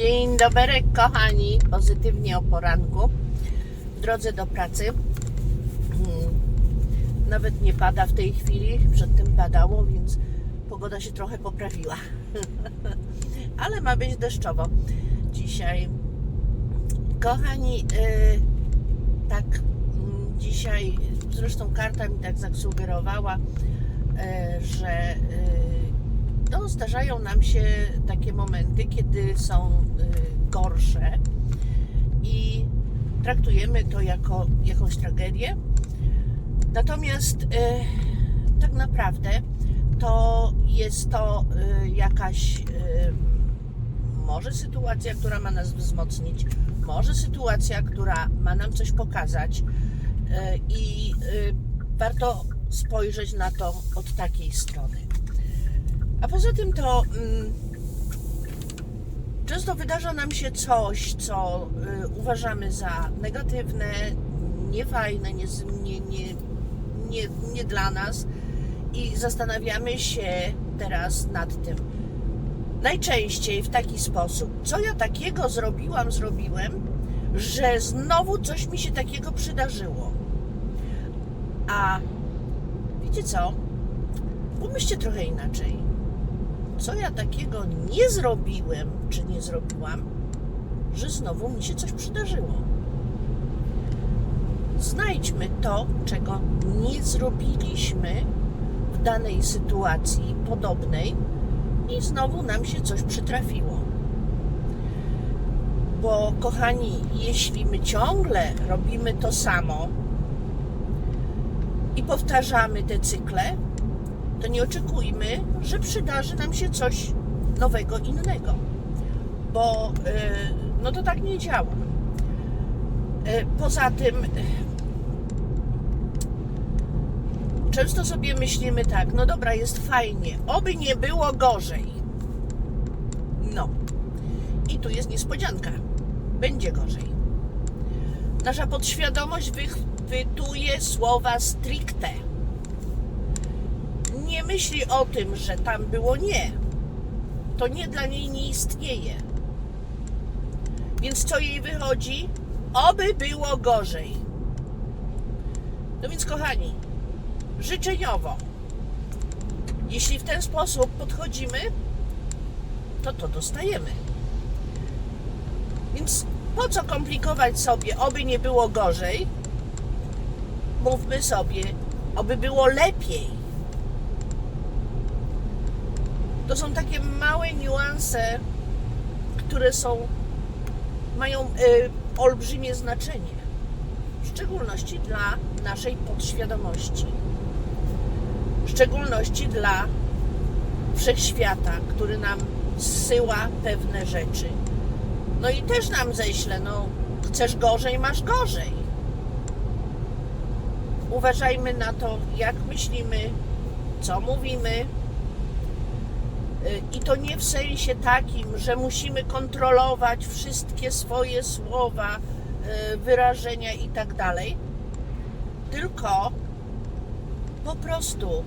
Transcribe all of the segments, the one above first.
Dzień dobry, kochani. Pozytywnie o poranku. W drodze do pracy. Hmm. Nawet nie pada w tej chwili. Przedtem padało, więc pogoda się trochę poprawiła. Ale ma być deszczowo dzisiaj. Kochani, yy, tak mm, dzisiaj, zresztą karta mi tak zasugerowała, yy, że yy, no, zdarzają nam się takie momenty, kiedy są y, gorsze i traktujemy to jako jakąś tragedię. Natomiast y, tak naprawdę to jest to y, jakaś może sytuacja, która ma nas wzmocnić, może sytuacja, która ma nam coś pokazać i warto spojrzeć na to od takiej strony. A poza tym to mm, często wydarza nam się coś, co y, uważamy za negatywne, niefajne, nie, nie, nie, nie, nie dla nas i zastanawiamy się teraz nad tym. Najczęściej w taki sposób, co ja takiego zrobiłam, zrobiłem, że znowu coś mi się takiego przydarzyło. A wiecie co? Pomyślcie trochę inaczej co ja takiego nie zrobiłem, czy nie zrobiłam, że znowu mi się coś przydarzyło. Znajdźmy to, czego nie zrobiliśmy w danej sytuacji podobnej i znowu nam się coś przytrafiło. Bo, kochani, jeśli my ciągle robimy to samo i powtarzamy te cykle, to nie oczekujmy, że przydarzy nam się coś nowego, innego. Bo y, no to tak nie działa. Y, Poza tym, y, często sobie myślimy tak, no dobra, jest fajnie, oby nie było gorzej. No. I tu jest niespodzianka. Będzie gorzej. Nasza podświadomość wychwytuje słowa stricte myśli o tym, że tam było nie. To nie dla niej nie istnieje. Więc co jej wychodzi? Oby było gorzej. No więc, kochani, życzeniowo, jeśli w ten sposób podchodzimy, to to dostajemy. Więc po co komplikować sobie, oby nie było gorzej? Mówmy sobie, oby było lepiej. To są takie małe niuanse, które są, mają y, olbrzymie znaczenie. W szczególności dla naszej podświadomości. W szczególności dla wszechświata, który nam zsyła pewne rzeczy. No i też nam ześle, no chcesz gorzej, masz gorzej. Uważajmy na to, jak myślimy, co mówimy, i to nie w sensie takim, że musimy kontrolować wszystkie swoje słowa, y, wyrażenia i tak dalej, tylko po prostu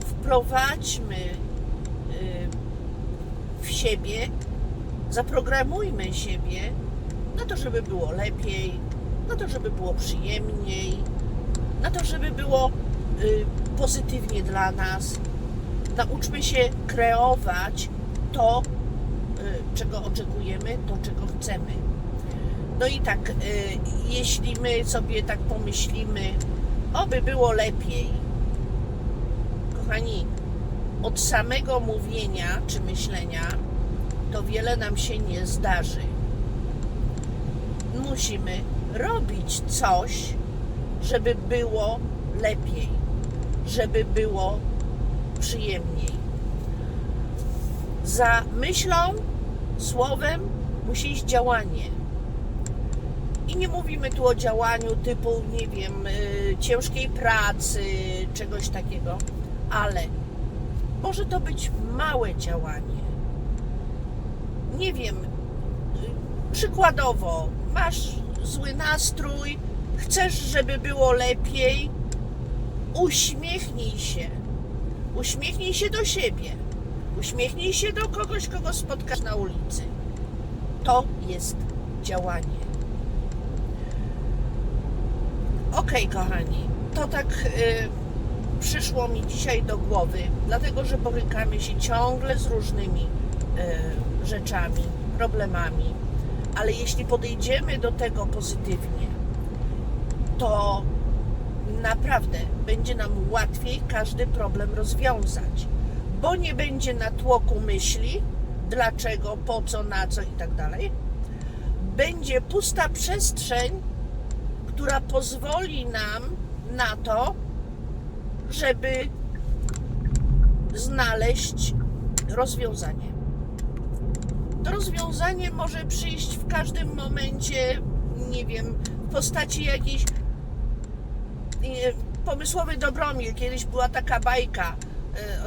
wprowadźmy y, w siebie, zaprogramujmy siebie na to, żeby było lepiej, na to, żeby było przyjemniej, na to, żeby było y, pozytywnie dla nas, nauczmy się kreować to, y, czego oczekujemy, to, czego chcemy. No i tak, y, jeśli my sobie tak pomyślimy, oby było lepiej, kochani, od samego mówienia czy myślenia, to wiele nam się nie zdarzy. Musimy robić coś, żeby było lepiej, żeby było przyjemniej. Za myślą, słowem musi iść działanie. I nie mówimy tu o działaniu typu, nie wiem, y, ciężkiej pracy, czegoś takiego, ale może to być małe działanie. Nie wiem, y, przykładowo, masz zły nastrój, chcesz, żeby było lepiej, uśmiechnij się Uśmiechnij się do siebie. Uśmiechnij się do kogoś, kogo spotkasz na ulicy. To jest działanie. Okej, kochani, to tak y, przyszło mi dzisiaj do głowy, dlatego że borykamy się ciągle z różnymi y, rzeczami, problemami, ale jeśli podejdziemy do tego pozytywnie, to naprawdę będzie nam łatwiej każdy problem rozwiązać, bo nie będzie natłoku myśli, dlaczego, po co, na co i tak dalej. Będzie pusta przestrzeń, która pozwoli nam na to, żeby znaleźć rozwiązanie. To rozwiązanie może przyjść w każdym momencie, nie wiem, w postaci jakiejś pomysłowy Dobromir. Kiedyś była taka bajka.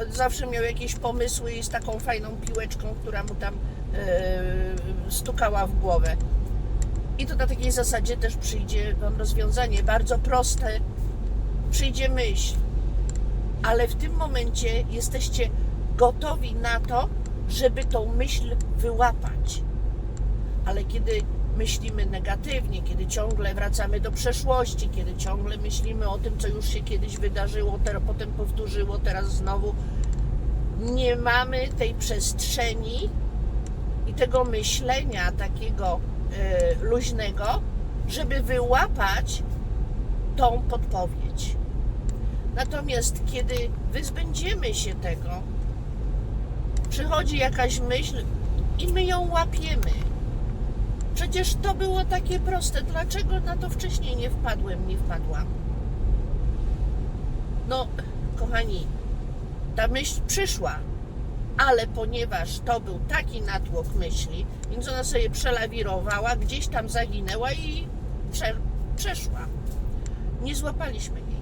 on Zawsze miał jakieś pomysły i z taką fajną piłeczką, która mu tam e, stukała w głowę. I to na takiej zasadzie też przyjdzie Wam rozwiązanie. Bardzo proste. Przyjdzie myśl. Ale w tym momencie jesteście gotowi na to, żeby tą myśl wyłapać. Ale kiedy myślimy negatywnie, kiedy ciągle wracamy do przeszłości, kiedy ciągle myślimy o tym, co już się kiedyś wydarzyło, teraz potem powtórzyło, teraz znowu, nie mamy tej przestrzeni i tego myślenia takiego e, luźnego, żeby wyłapać tą podpowiedź. Natomiast kiedy wyzbędziemy się tego, przychodzi jakaś myśl i my ją łapiemy. Przecież to było takie proste. Dlaczego na to wcześniej nie wpadłem, nie wpadłam? No, kochani, ta myśl przyszła, ale ponieważ to był taki natłok myśli, więc ona sobie przelawirowała, gdzieś tam zaginęła i prze, przeszła. Nie złapaliśmy jej.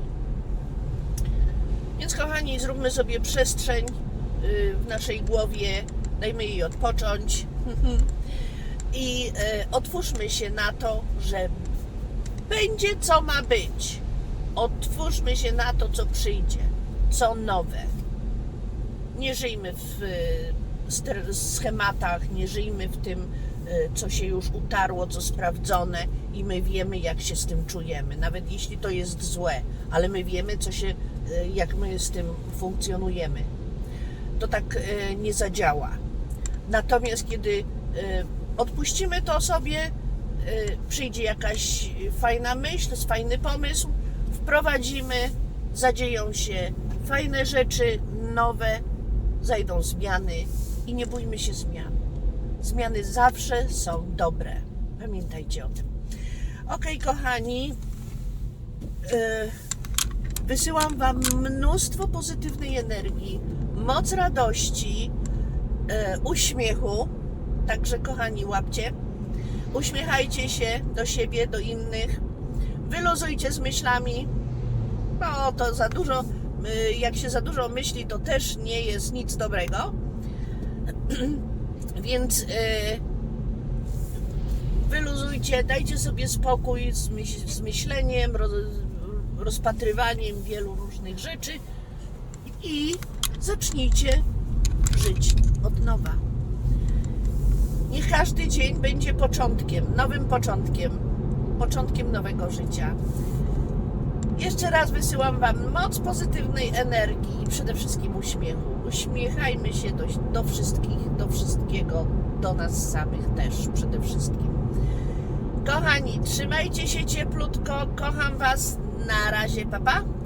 Więc, kochani, zróbmy sobie przestrzeń y, w naszej głowie, dajmy jej odpocząć i y, otwórzmy się na to, że będzie co ma być. Otwórzmy się na to, co przyjdzie, co nowe. Nie żyjmy w ster- schematach, nie żyjmy w tym, y, co się już utarło, co sprawdzone i my wiemy, jak się z tym czujemy. Nawet jeśli to jest złe, ale my wiemy, co się, jak my z tym funkcjonujemy. To tak nie zadziała. Natomiast kiedy odpuścimy to sobie, y, przyjdzie jakaś fajna myśl, fajny pomysł, wprowadzimy, zadzieją się fajne rzeczy, nowe, zajdą zmiany i nie bójmy się zmian. Zmiany zawsze są dobre. Pamiętajcie o tym. Ok, kochani, y, wysyłam Wam mnóstwo pozytywnej energii, moc radości, y, uśmiechu. Także, kochani, łapcie. Uśmiechajcie się do siebie, do innych. Wyluzujcie z myślami. No, to za dużo, y, jak się za dużo myśli, to też nie jest nic dobrego. Więc y, wyluzujcie, dajcie sobie spokój z, myśl, z myśleniem, roz, rozpatrywaniem wielu różnych rzeczy i zacznijcie żyć od nowa. Niech każdy dzień będzie początkiem, nowym początkiem, początkiem nowego życia. Jeszcze raz wysyłam Wam moc pozytywnej energii i przede wszystkim uśmiechu. Uśmiechajmy się do, do wszystkich, do wszystkiego, do nas samych też przede wszystkim. Kochani, trzymajcie się cieplutko, kocham Was. Na razie, papa. Pa.